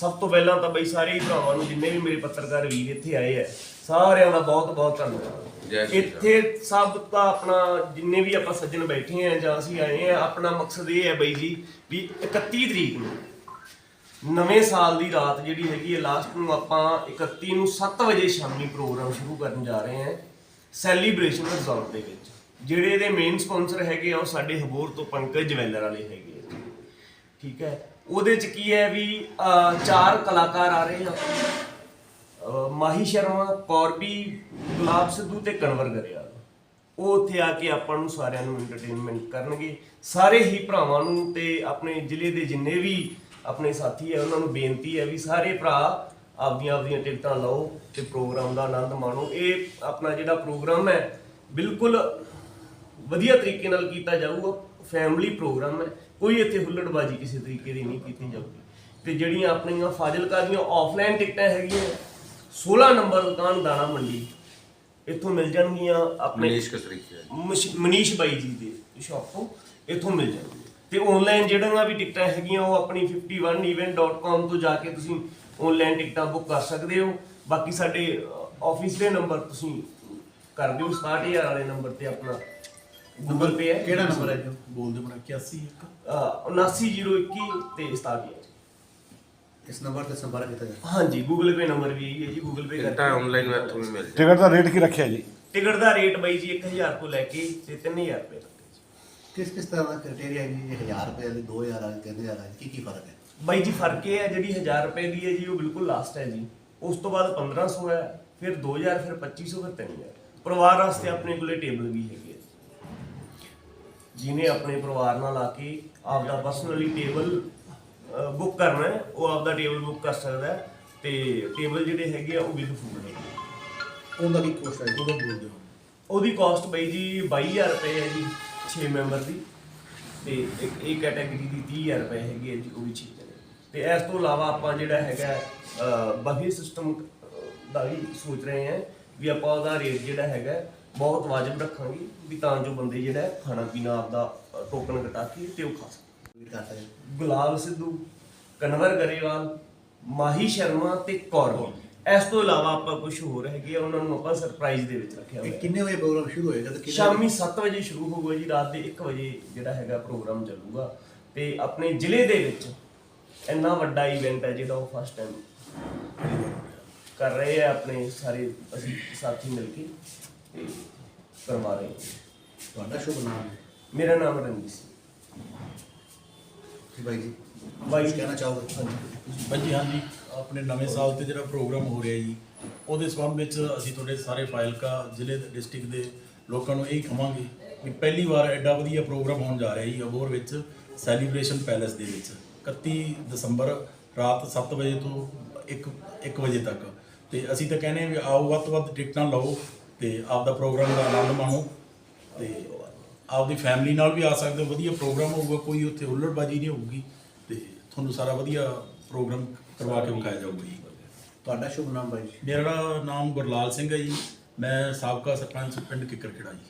ਸਭ ਤੋਂ ਪਹਿਲਾਂ ਤਾਂ ਬਈ ਸਾਰੇ ਹੀ ਭਰਾਵਾਂ ਨੂੰ ਜਿੰਨੇ ਵੀ ਮੇਰੇ ਪੱਤਰਕਾਰ ਵੀਰ ਇੱਥੇ ਆਏ ਆ ਸਾਰਿਆਂ ਦਾ ਬਹੁਤ ਬਹੁਤ ਧੰਨਵਾਦ। ਇੱਥੇ ਸਭ ਦਾ ਆਪਣਾ ਜਿੰਨੇ ਵੀ ਆਪਾਂ ਸੱਜਣ ਬੈਠੇ ਆ ਜਾਂ ਅਸੀਂ ਆਏ ਆ ਆਪਣਾ ਮਕਸਦ ਇਹ ਹੈ ਬਈ ਜੀ ਵੀ 31 ਤਰੀਕ ਨੂੰ ਨਵੇਂ ਸਾਲ ਦੀ ਰਾਤ ਜਿਹੜੀ ਹੈਗੀ ਹੈ ਲਾਸਟ ਨੂੰ ਆਪਾਂ 31 ਨੂੰ 7 ਵਜੇ ਸ਼ਾਮੀ ਪ੍ਰੋਗਰਾਮ ਸ਼ੁਰੂ ਕਰਨ ਜਾ ਰਹੇ ਹਾਂ ਸੈਲੀਬ੍ਰੇਸ਼ਨ ਰਿਜ਼ੋਰਟ ਦੇ ਵਿੱਚ। ਜਿਹੜੇ ਇਹਦੇ ਮੇਨ ਸਪਾਂਸਰ ਹੈਗੇ ਆ ਉਹ ਸਾਡੇ ਹਬੋਰ ਤੋਂ ਪੰਕਜ ਜਵੈਲਰ ਵਾਲੇ ਹੈਗੇ ਆ। ਠੀਕ ਹੈ? ਉਹਦੇ ਚ ਕੀ ਹੈ ਵੀ ਅਹ, ਚਾਰ ਕਲਾਕਾਰ ਆ ਰਹੇ ਆ। ਅਹ, ਮਾਹੀ ਸ਼ਰਮਾ ਕੌਰਬੀ ਗੁਲਾਬ ਸਿੱਧੂ ਤੇ ਕਨਵਰ ਗਰੇਵਾਲ। ਉਹ ਉੱਥੇ ਆ ਕੇ ਆਪਾਂ ਨੂੰ ਸਾਰਿਆਂ ਨੂੰ ਐਂਟਰਟੇਨਮੈਂਟ ਕਰਨਗੇ। ਸਾਰੇ ਹੀ ਭਰਾਵਾਂ ਨੂੰ ਤੇ ਆਪਣੇ ਜ਼ਿਲ੍ਹੇ ਦੇ ਜਿੰਨੇ ਵੀ ਆਪਣੇ ਸਾਥੀ ਹੈ ਉਹਨਾਂ ਨੂੰ ਬੇਨਤੀ ਹੈ ਵੀ ਸਾਰੇ ਭਰਾ ਆਪਦੀਆਂ ਆਪਦੀਆਂ ਟਿਕਟਾਂ ਲਓ ਤੇ ਪ੍ਰੋਗਰਾਮ ਦਾ ਆਨੰਦ ਮਾਣੋ। ਇਹ ਆਪਣਾ ਜਿਹੜਾ ਪ੍ਰੋਗਰਾਮ ਹੈ ਬਿਲਕੁਲ ਵਧੀਆ ਤਰੀਕੇ ਨਾਲ ਕੀਤਾ ਜਾਊਗਾ। ਫੈਮਿਲੀ ਪ੍ਰੋਗਰਾਮ ਹੈ। ਕੋਈ ਇੱਥੇ ਹੁੱਲੜਬਾਜੀ ਕਿਸੇ ਤਰੀਕੇ ਦੀ ਨਹੀਂ ਕੀਤੀ ਜਾਊਗੀ। ਤੇ ਜਿਹੜੀਆਂ ਆਪਣੀਆਂ ਫਾਜ਼ਿਲਕਾ ਦੀਆਂ ਆਫਲਾਈਨ ਟਿਕਟਾਂ ਹੈਗੀਆਂ 16 ਨੰਬਰ ਦੁਕਾਨ ਦਾਣਾ ਮੰਡੀ ਇੱਥੋਂ ਮਿਲ ਜਾਣਗੀਆਂ ਆਪਣੇ ਮਨੀਸ਼ ਮਸ਼- ਮਨੀਸ਼ ਬਾਈ ਜੀ ਦੇ ਸ਼ਾਪ ਤੋਂ ਇੱਥੋਂ ਮਿਲ ਜਾਣਗੇ ਤੇ ਆਨਲਾਈਨ ਜਿਹੜੀਆਂ ਵੀ ਟਿਕਟਾਂ ਹੈਗੀਆਂ ਉਹ ਆਪਣੀ 51event.com ਤੋਂ ਜਾ ਕੇ ਤੁਸੀਂ ਆਨਲਾਈਨ ਟਿਕਟਾਂ ਬੁੱਕ ਕਰ ਸਕਦੇ ਹੋ। ਬਾਕੀ ਸਾਡੇ ਆਫਿਸ ਦੇ ਨੰਬਰ ਤੁਸੀਂ ਕਰ ਦਿਓ 67000 ਵਾਲੇ ਨੰਬਰ ਤੇ ਆਪਣਾ ਗੂਗਲ ਪੇ ਹੈ? ਕਿਹੜਾ ਨੰਬਰ ਹੈ ਜੋ? ਬੋਲਦੇ ਬਣਾ 81 ਇੱਕ। ਅਹ 79021 ਤੇ 67 ਇਸ ਨੰਬਰ ਤੇ ਸੰਪਰਕ ਕੀਤਾ ਜਾ ਹਾਂਜੀ ਗੂਗਲ ਪੇ ਨੰਬਰ ਵੀ ਇਹੀ ਹੈ ਜੀ ਗੂਗਲ ਪੇ ਟਿਕਟਾਂ ਆਨਲਾਈਨ ਮੈਥੋਂ ਵੀ ਮਿਲ ਜਾਣ ਟਿਕਟ ਦਾ ਰੇਟ ਕੀ ਰੱਖਿਆ ਜੀ? ਟਿਕਟ ਦਾ ਰੇਟ ਬਾਈ ਜੀ 1000 ਤੋਂ ਲੈ ਕੇ ਤੇ 3000 ਰੁਪਏ ਤੱਕ ਹੈ ਜੀ। ਕਿਸ ਕਿਸ ਤਰ੍ਹਾਂ ਦਾ ਕ੍ਰਾਈਟੇਰੀਆ ਹੈ ਜੀ 1000 ਰੁਪਏ ਦੇ 2000 ਵਾਲੇ 3000 ਵਾਲੇ ਕੀ ਕੀ ਫ਼ਰਕ ਹੈ? ਬਾਈ ਜੀ ਫ਼ਰਕ ਇਹ ਹੈ ਜਿਹੜੀ 1000 ਰੁਪਏ ਦੀ ਹੈ ਜੀ ਉਹ ਬਿਲਕੁਲ ਲਾਸਟ ਹੈ ਜੀ। ਉਸ ਤੋਂ ਬਾਅਦ 1500 ਹੈ ਫਿਰ 2000 ਫਿਰ 2500 ਫਿਰ 3000 ਪਰਿਵਾਰ ਵਾਸਤੇ ਆਪਣੇ ਕੋਲੇ ਟੇਬਲ ਵੀ ਹੈਗੇ। ਜਿਹਨੇ ਆਪਣੇ ਪਰਿਵਾਰ ਨਾਲ ਆ ਕੇ ਆਪਦਾ ਪਰਸਨਲੀ ਟੇਬਲ ਬੁੱਕ ਕਰਨਾ ਹੈ ਉਹ ਆਪਦਾ ਟੇਬਲ ਬੁੱਕ ਕਰ ਸਕਦਾ ਹੈ ਤੇ ਟੇਬਲ ਜਿਹੜੇ ਹੈਗੇ ਆ ਉਹ ਵਿਦ ਫੂਡ ਆ। ਉਹਦਾ ਕੀ ਕੋਸਟ ਹੈ ਉਹਦਾ ਬੋਲਦੇ ਹੋ ਉਹਦੀ ਕਾਸਟ ਬਾਈ ਜੀ 22000 ਰੁਪਏ ਹੈ ਜੀ 6 ਮੈਂਬਰ ਦੀ। ਤੇ ਇੱਕ ਇਹ ਕੈਟਾਗਰੀ ਦੀ 30000 ਰੁਪਏ ਹੈਗੀ ਹੈ ਜੀ ਉਹ ਵੀ ਠੀਕ ਹੈ ਤੇ ਇਸ ਤੋਂ ਇਲਾਵਾ ਆਪਾਂ ਜਿਹੜਾ ਹੈਗਾ ਬਫੇ ਸਿਸਟਮ ਦਾ ਵੀ ਸੋਚ ਰਹੇ ਹਾਂ ਵੀ ਆਪਾਂ ਉਹਦਾ ਰੇਟ ਜਿਹੜਾ ਹੈਗਾ ਬਹੁਤ ਵਾਜਬ ਰੱਖਾਂਗੇ ਵੀ ਤਾਂ ਜੋ ਬੰਦੇ ਜਿਹੜਾ ਖਾਣਾ ਪੀਣਾ ਆਪਦਾ ਟੋਕਨ ਕਟਾ ਕੇ ਤੇ ਉਹ ਖਾ ਸਕਣ। ਗੁਲਾਬ ਸਿੱਧੂ ਕਨਵਰ ਗਰੇਵਾਲ ਮਾਹੀ ਸ਼ਰਮਾ ਤੇ ਕੌਰਵ। ਇਸ ਤੋਂ ਇਲਾਵਾ ਆਪਾਂ ਕੁਝ ਹੋਰ ਹੈਗੇ ਆ ਉਹਨਾਂ ਨੂੰ ਆਪਾਂ ਸਰਪ੍ਰਾਈਜ਼ ਦੇ ਵਿੱਚ ਰੱਖਿਆ ਹੋਇਆ। ਕਿੰਨੇ ਵਜੇ ਪ੍ਰੋਗਰਾਮ ਸ਼ੁਰੂ ਹੋਏਗਾ ਤੇ ਸ਼ਾਮੀ 7 ਵਜੇ ਸ਼ੁਰੂ ਹੋਊਗਾ ਜੀ ਰਾਤ ਦੇ 1 ਵਜੇ ਜਿਹੜਾ ਹੈਗਾ ਪ੍ਰੋਗਰਾਮ ਚੱਲੂਗਾ। ਤੇ ਆਪਣੇ ਜ਼ਿਲ੍ਹੇ ਦੇ ਵਿੱਚ ਇੰਨਾ ਵੱਡਾ ਇਵੈਂਟ ਹੈ ਜਿਹੜਾ ਉਹ ਫਸਟ ਟਾਈਮ ਕਰ ਰਹੇ ਆ ਆਪਣੇ ਸਾਰੇ ਅਸੀਂ ਸਾਥੀ ਮਿਲ ਕੇ। ਕਰਵਾ ਰਹੇ ਤੁਹਾਡਾ ਸ਼ੁਭ ਨਾਮ ਹੈ। ਮੇਰਾ ਨਾਮ ਰਣਜੀਤ ਸਿੰਘ। ਜੀ ਬਾਈ ਜੀ ਬਾਈ ਕੁਛ ਕਹਿਣਾ ਚਾਹੋਗੇ? ਹਾਂਜੀ। ਹਾਂਜੀ ਹਾਂਜੀ। ਆਪਣੇ ਨਵੇਂ ਸਾਲ ਤੇ ਜਿਹੜਾ ਪ੍ਰੋਗਰਾਮ ਹੋ ਰਿਹਾ ਜੀ ਉਹਦੇ ਸੰਬੰਧ ਵਿੱਚ ਅਸੀਂ ਤੁਹਾਡੇ ਸਾਰੇ ਫਾਇਲਕਾ ਜ਼ਿਲ੍ਹੇ ਦੇ ਡਿਸਟ੍ਰਿਕਟ ਦੇ ਲੋਕਾਂ ਨੂੰ ਇਹ ਕਹਾਂਗੇ ਕਿ ਪਹਿਲੀ ਵਾਰ ਐਡਾ ਵਧੀਆ ਪ੍ਰੋਗਰਾਮ ਹੋਣ ਜਾ ਰਿਹਾ ਜੀ ਅਬੋਰ ਵਿੱਚ ਸੈਲੀਬ੍ਰੇਸ਼ਨ ਪੈਲੇਸ ਦੇ ਵਿੱਚ 31 ਦਸੰਬਰ ਰਾਤ 7 ਵਜੇ ਤੋਂ 1 1 ਵਜੇ ਤੱਕ। ਤੇ ਅਸੀਂ ਤਾਂ ਕਹਿੰਦੇ ਹਾਂ ਵੀ ਆਓ ਵੱਧ ਤੋਂ ਵੱਧ ਟਿਕਟਾਂ ਲਓ ਤੇ ਆਪਦਾ ਪ੍ਰੋਗਰਾਮ ਦਾ ਆਨੰਦ ਮਾਣੋ ਤੇ ਆਪਦੀ ਫੈਮਿਲੀ ਨਾਲ ਵੀ ਆ ਸਕਦੇ ਹੋ ਵਧੀਆ ਪ੍ਰੋਗਰਾਮ ਹੋਊਗਾ ਕੋਈ ਉੱਥੇ ਹੁੱਲੜਬਾਜੀ ਨਹੀਂ ਹੋਊਗੀ ਤੇ ਤੁਹਾਨੂੰ ਸਾਰਾ ਵਧੀਆ ਪ੍ਰੋਗਰਾਮ ਕਰਵਾ ਕੇ ਵਿਖਾਇਆ ਜਾਊਗਾ ਜੀ। ਤੁਹਾਡਾ ਸ਼ੁਭ ਨਾਮ ਬਾਈ ਜੀ। ਮੇਰਾ ਨਾਮ ਗੁਰਲਾਲ ਸਿੰਘ ਹੈ ਜੀ ਮੈਂ ਸਾਬਕਾ ਸਰਪੰਚ ਪਿੰਡ ਕਿੱਕਰ ਖੇੜਾ ਜੀ।